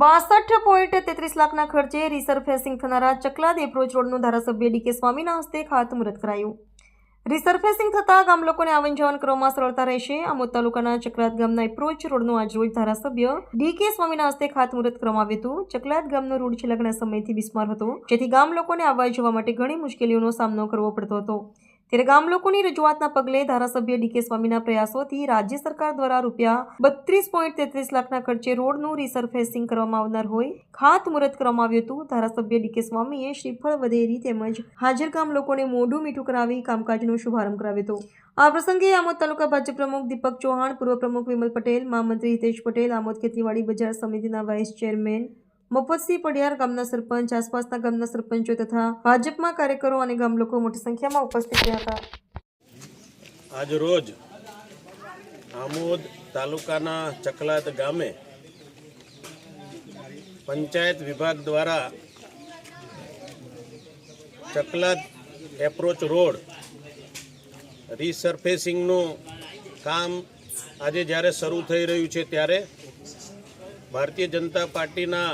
બાસઠ પોઈન્ટ તેત્રીસ લાખના ખર્ચે રિસરફેસિંગ થનારા ચકલાદ એપ્રોચ રોડનું ધારાસભ્ય ડીકે સ્વામીના હસ્તે ખાતમુહૂર્ત કરાયું. રિસરફેસિંગ થતાં ગામ લોકોને આવન જવન કરવામાં સરળતા રહેશે. આમોદ તાલુકાના ચકલાદ ગામના એપ્રોચ રોડનું આજરોજ ધારાસભ્ય ડીકે સ્વામીના હસ્તે ખાતમુહૂર્ત કરવામાં આવ્યું હતું. ચકલાદ ગામનો રોડ છેલ્લા ઘણા સમયથી બિસ્માર હતો, જેથી ગામ લોકોને આવવા જવા માટે ઘણી મુશ્કેલીઓનો સામનો કરવો પડતો હતો. ત્યારે ગામ લોકોની રજૂઆતના પગલે ધારાસભ્ય ડીકે સ્વામીના પ્રયાસોથી રાજ્ય સરકાર દ્વારા રૂપિયા બત્રીસ પોઈન્ટ તેત્રીસ લાખના ખર્ચે રોડનું રિસરફેસિંગ કરવામાં આવનાર હોય, ખાતમુહૂર્ત કરવામાં આવ્યું હતું. ધારાસભ્ય ડીકે સ્વામીએ શ્રીફળ વધેરી તેમજ હાજર ગામ લોકોને મોઢું મીઠું કરાવી કામકાજનો શુભારંભ કરાવ્યો હતો. આ પ્રસંગે આમોદ તાલુકા ભાજપ પ્રમુખ દીપક ચૌહાણ, પૂર્વ પ્રમુખ વિમલ પટેલ, મહામંત્રી હિતેશ પટેલ, આમોદ ખેતીવાડી બજાર સમિતિના વાઇસ ચેરમેન મફતસિંહ પડિયાર ગામના સરપંચ, આસપાસના ગામના સરપંચો તથા ભાજપમાં કાર્યકરો અને ગામ લોકો મોટી સંખ્યામાં ઉપસ્થિત રહ્યા હતા. આજ રોજ આમોદ તાલુકાના ચકલાદ ગામે પંચાયત વિભાગ દ્વારા ચકલાદ એપ્રોચ રોડ રીસર્ફેસિંગનું કામ આજે જ્યારે શરૂ થઈ રહ્યું છે ત્યારે ભારતીય જનતા પાર્ટીના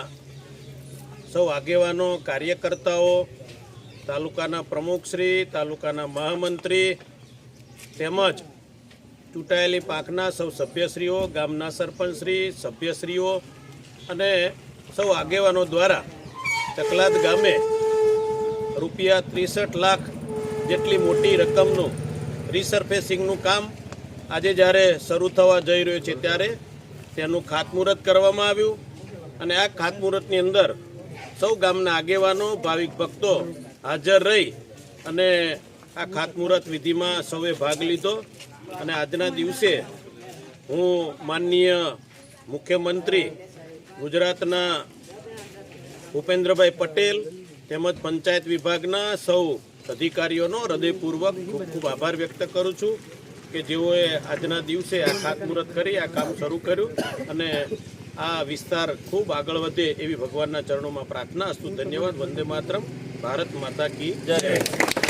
સૌ આગેવાનો, કાર્યકર્તાઓ, તાલુકાના પ્રમુખશ્રી તાલુકાના મહામંત્રી તેમજ ચૂંટાયેલી પાંખના સૌ સભ્યશ્રીઓ, ગામના સરપંચશ્રી સભ્યશ્રીઓ અને સૌ આગેવાનો દ્વારા ચકલાદ ગામે રૂપિયા ત્રીસઠ લાખ જેટલી મોટી રકમનું રિસર્ફેસિંગનું કામ આજે જ્યારે શરૂ થવા જઈ રહ્યું છે ત્યારે તેનું ખાતમુહૂર્ત કરવામાં આવ્યું અને આ ખાતમુહૂર્તની અંદર સૌ ગામના આગેવાનો, ભાવિક ભક્તો હાજર રહી અને આ ખાતમુહૂર્ત વિધિમાં સૌએ ભાગ લીધો. અને આજના દિવસે હું માનનીય મુખ્યમંત્રી ગુજરાતના ભૂપેન્દ્રભાઈ પટેલ તેમજ પંચાયત વિભાગના સૌ અધિકારીઓનો હૃદયપૂર્વક ખૂબ ખૂબ આભાર વ્યક્ત કરું છું કે જેઓએ આજના દિવસે આ ખાતમુહૂર્ત કરી, આ કામ શરૂ કર્યું અને આ વિસ્તાર ખૂબ આગળ વધે એવી ભગવાનના ચરણોમાં પ્રાર્થના. અસ્તુ ધન્યવાદ. વંદે માતરમ. ભારત માતા કી જય.